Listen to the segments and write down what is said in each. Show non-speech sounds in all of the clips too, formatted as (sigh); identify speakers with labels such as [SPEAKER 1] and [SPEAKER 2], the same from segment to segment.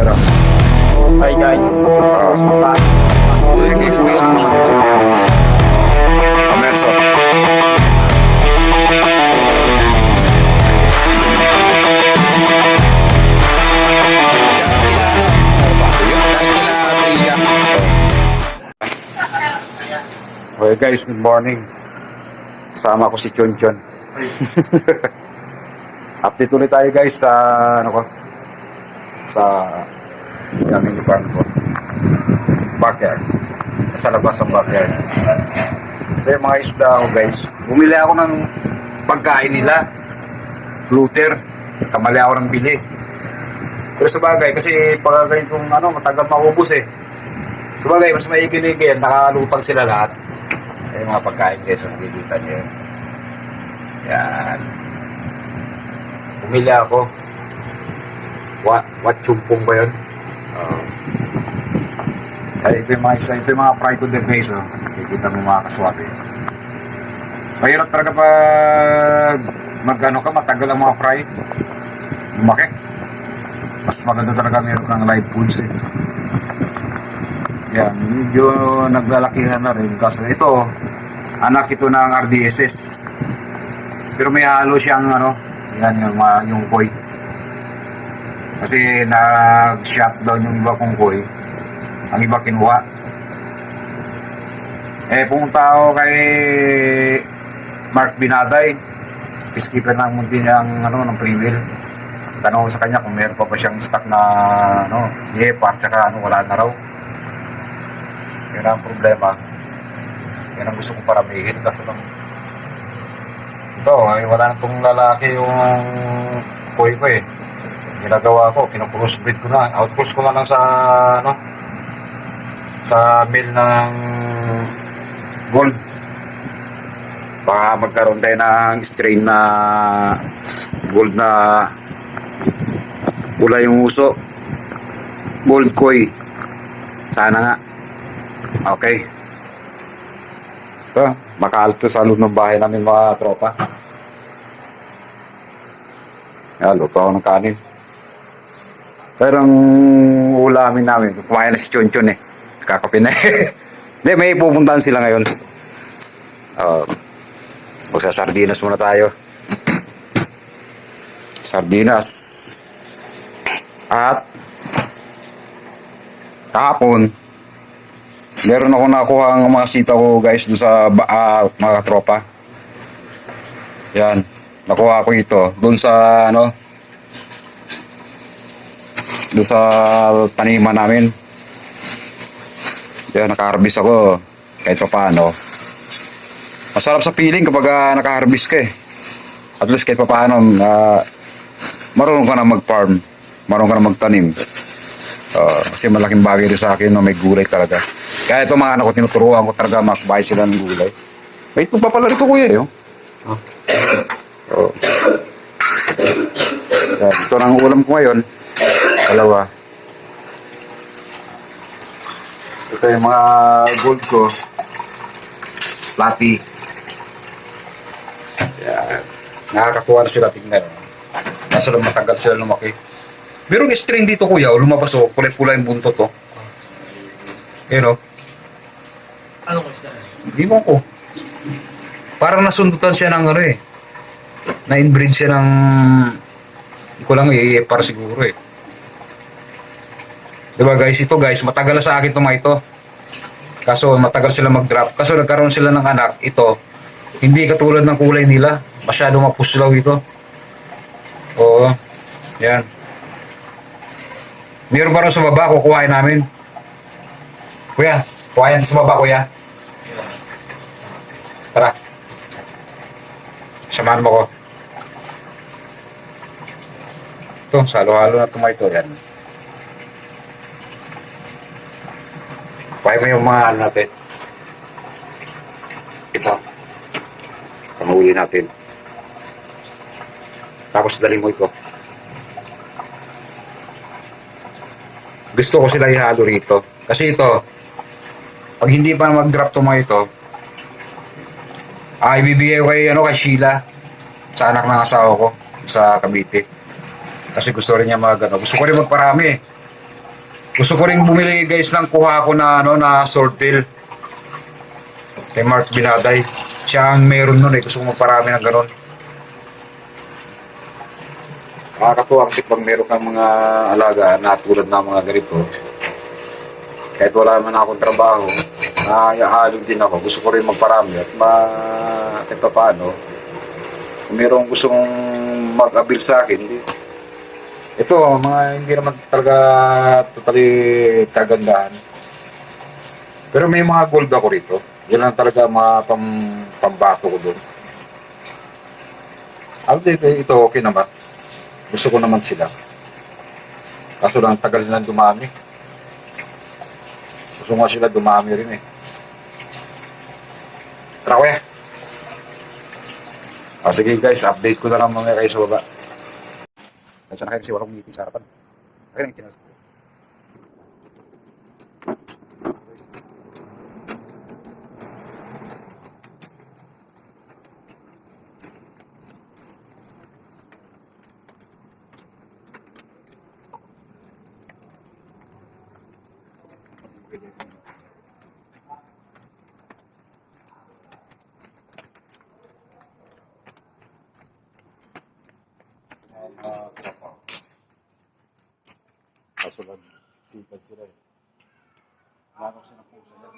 [SPEAKER 1] Pero,
[SPEAKER 2] Hi guys.
[SPEAKER 1] ah, to. Amerso. Okay guys, good morning. Kasama ko si Chon Chon. (laughs) Update ulit tayo guys sa ano ko sa gaming farm ko. Backyard. Sa labas ng backyard. Ito yung mga isda ko guys. Bumili ako ng pagkain nila. Luther. Kamali ako ng bili. Pero sa bagay, kasi pag ganitong ano, matagal maubos eh. Sa bagay, mas maigin-igin, nakalutang sila lahat. Ay, mga pagkain guys, yung nakikita yun. Yan. Bumili ako. What, what chumpong ba yun? Oo. ay, ito yung mga isa, ito yung mga fry to the guys, oh. Kikita mo mga kaswabe. Mahirap talaga pag magano ka, matagal ang mga fry. Lumaki. Mas maganda talaga meron ng live foods eh. Yan, medyo naglalakihan na rin. Kaso ito, anak ito ng RDSS. Pero may halo siyang ano, yan yung, mga- yung koi. Kasi nag-shutdown yung iba kong koi. Ang iba kinuha. Eh, pumunta ako kay Mark Binaday. Peacekeeper ng munti niyang ano, ng pre-mill. Tanong sa kanya kung meron pa ba siyang stock na ano, yepa, tsaka ano, wala na raw. Yun ang problema. Yan ang gusto kong paramihin kaso lang ito, ay wala na tong lalaki yung koi ko eh. Ginagawa ko, kinocrossbreed ko na. Outcross ko na lang sa ano sa mill ng gold. Baka magkaroon tayo ng strain na gold na pula yung uso. Gold koi. Sana nga. Okay. Ito, makaalto sa loob ng bahay namin mga tropa. Yan, luto ako ng kanin. Pero ang ulamin namin, kumain na si Chon Chon eh. Kakape na eh. (laughs) Hindi, may pupuntahan sila ngayon. Uh, sa sardinas muna tayo. Sardinas. At kahapon, meron ako nakuha ang mga sita ko guys doon sa ah, mga tropa. Yan. Nakuha ko ito doon sa ano doon sa taniman namin. Yan, naka-harvest ako kahit pa paano. Masarap sa feeling kapag uh, naka-harvest ka eh. At least kahit pa paano, ah, marunong ka na mag-farm. Marunong ka na magtanim. Ah, kasi malaking bagay rin sa akin no, may gulay talaga. Kaya ito mga anak ko, tinuturuan ko talaga makbahay sila ng gulay. Wait, kung papala rito kuya yun. Oh. Oh. Yan, ito na ang ulam ko ngayon. Dalawa. Ito yung mga gold ko. Platy. Yan. Nakakakuha na sila tingnan. Kaso lang matagal sila lumaki. Merong string dito kuya, o lumabas o, kulay-kulay yung buntot to. Yun o.
[SPEAKER 2] Ano ko siya?
[SPEAKER 1] Hindi mo ko. Parang nasundutan siya ng ano eh. Na-inbreed siya ng... Hindi ko lang eh, para siguro eh. Diba guys, ito guys, matagal na sa akin itong ito. Kaso matagal sila mag-drop. Kaso nagkaroon sila ng anak, ito, hindi katulad ng kulay nila. Masyado mapuslaw ito. Oo. Yan. Meron pa rin sa baba, kukuhain namin. Kuya, kuhain sa baba, kuya. Tara. Samahan mo ko. Ito, salo-halo na ito. Yan. Mo yung mga ano natin. Ito. Panguli natin. Tapos dali mo ito. Gusto ko sila ihalo rito. Kasi ito, pag hindi pa mag-drop to mga ito, Ah, ibibigay ko kay, ano, kay Sheila. Sa anak ng asawa ko. Sa Cavite. Kasi gusto rin niya mag, ano, gusto ko rin magparami. Gusto ko rin bumili guys ng kuha ko na ano na sortil. Kay Mark Binaday. Siya ang meron nun eh. Gusto ko magparami ng ganon. Nakakatuwa kasi pag meron kang mga alaga na tulad ng mga ganito. Kahit wala man akong trabaho, naahalog din ako. Gusto ko rin magparami at ma... kahit pa paano, kung merong gustong mag-abil sa akin, ito, mga hindi naman talaga totally kagandahan. Pero may mga gold ako rito. Yan lang talaga mga pam, pambato ko doon. Ito, ito okay naman. Gusto ko naman sila. Kaso lang tagal nilang dumami. Gusto nga sila dumami rin eh. Tara kuya. Ah, sige guys, update ko na lang mga kayo sa baba. Kaya na kayo kasi walang ngiti sa harapan. Kaya nang chinas ko. Kaso lang, sipag sila eh. Lalo sila po sila.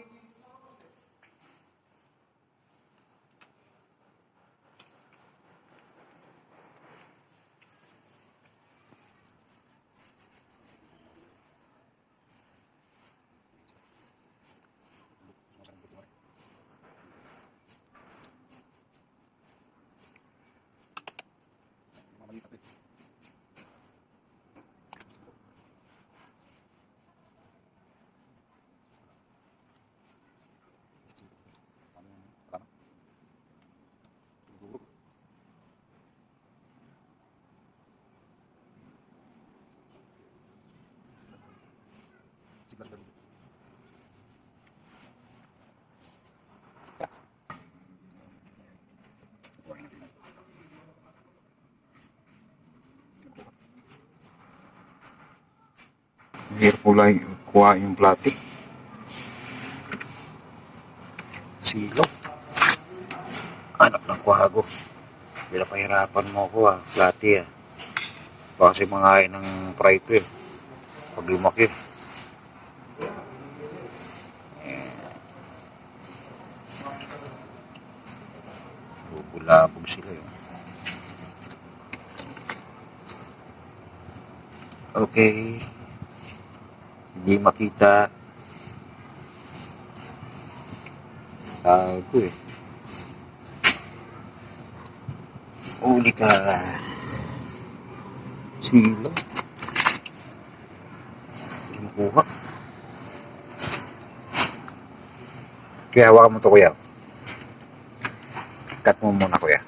[SPEAKER 1] Hirap ko lang kuha yung plastic. Silo. Anak ng kuhago. Bila pahirapan mo ko ah, plati ah. Baka kasi mga ng pride eh. Pag lumaki. Eh. Bubulabog sila eh. Okay. Hindi makita. Tago eh. Uli ka. Silo. Hindi makuha. Kaya hawakan mo to kuya. Cut mo muna kuya.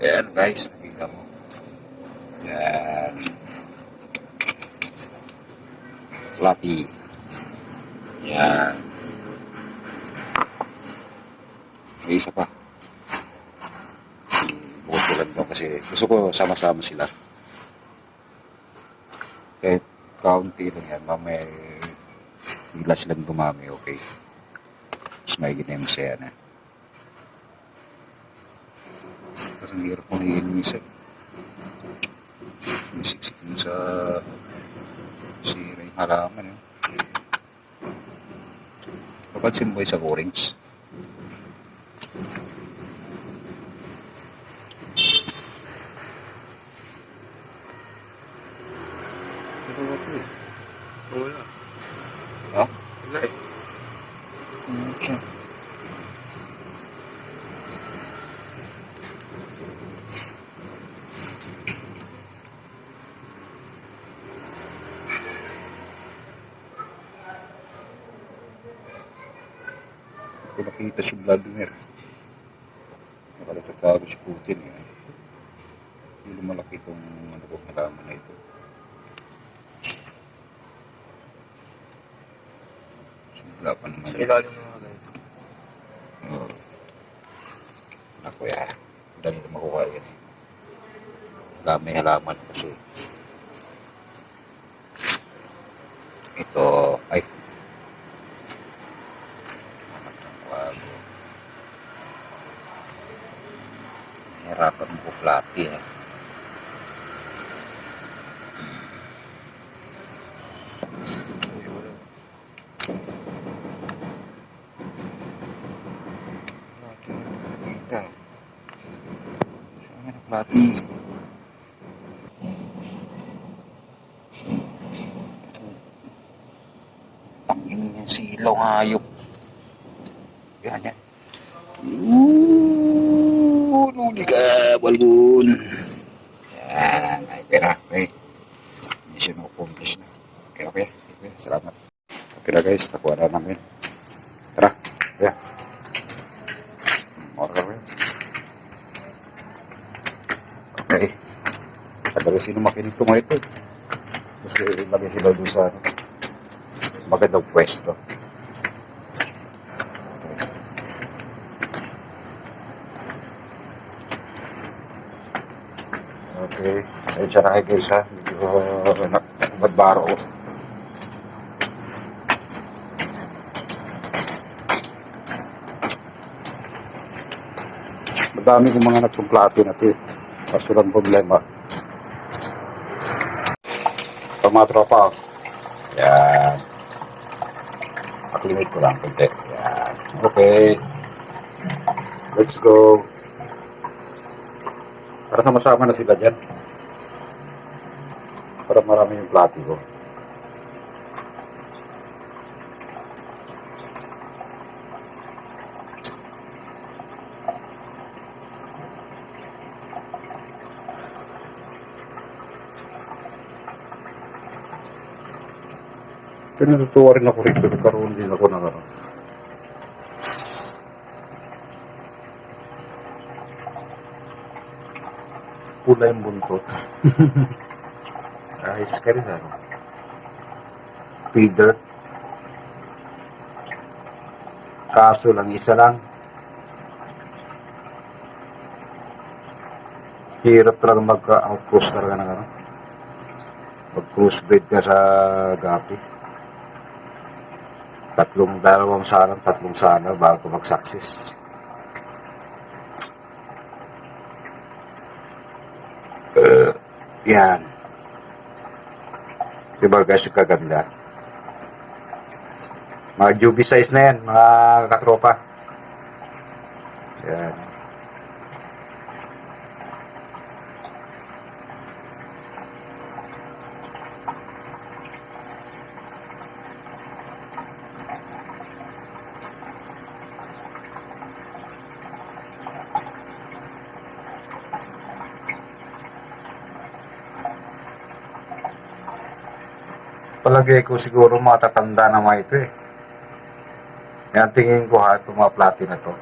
[SPEAKER 1] Yan guys, nakita mo. Yan. Fluffy. Yan. May isa pa. Bukod ko lang to kasi gusto ko sama-sama sila. Kahit kaunti lang yan, mamaya bigla silang dumami, okay. Mas may gina yung masaya na. Parang hirap mo naiinis eh. Misiksik mo sa sira yung halaman yun. Papansin mo yung sa orange? Dalawa to eh.
[SPEAKER 2] Wala.
[SPEAKER 1] Ha?
[SPEAKER 2] Wala eh.
[SPEAKER 1] Ano siya? Hindi ko nakita si Vladimir. Nakalatatago si Putin eh. Hindi lumalaki itong ano ko halaman na ito. Wala pa naman.
[SPEAKER 2] Sa ilalim ng mga ganito.
[SPEAKER 1] Oo. Ako ya. Dali na makuha. Wala may halaman kasi. Ito, ay. Bago. Hirapan mo plati eh.
[SPEAKER 2] Plati na nakikita. Plati?
[SPEAKER 1] Tangin yung silaw hayop. Yan yan. Ooh, nuli ka, balbon. Yan, ay pera. Okay. Mission accomplished na. Okay, okay. Sige, salamat. Okay na guys, nakuha na namin. Tara, yeah. More kami. Okay. Tagal sino makinig ko ito. Gusto ilagay sila doon sa ano, magandang pwesto. Okay. Sensya na kayo guys ha. Medyo nakabadbaro ko. Madami kong mga nagpumplato na ito eh. Kaso lang problema. Ito mga tropa. Yan. Paklimit ko lang konti. Yan. Okay. Let's go. Para sama-sama na sila dyan. Para marami yung plati ko. Ito natutuwa rin ako rito. Nagkaroon din ako ng ano. Pula yung buntot. (laughs) Ayos ka rin ano. Feeder. Kaso lang, isa lang. Hirap talaga mag-outcross talaga ng ano. Mag-crossbreed ka sa gapi. Tatlong, dalawang sana, tatlong sana bago mag-success. Uh, yan. Diba guys, yung kaganda. Mga jubi size na yan, mga katropa. Yan. Palagay ko siguro matatanda na mga ito eh. Yan tingin ko ha, itong mga plati na to.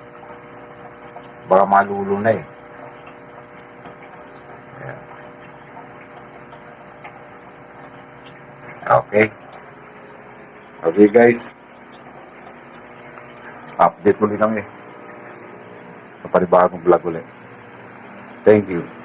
[SPEAKER 1] Baka malulo na eh. Okay. Okay guys. Update ulit kami. Sa panibagong vlog ulit. Thank you.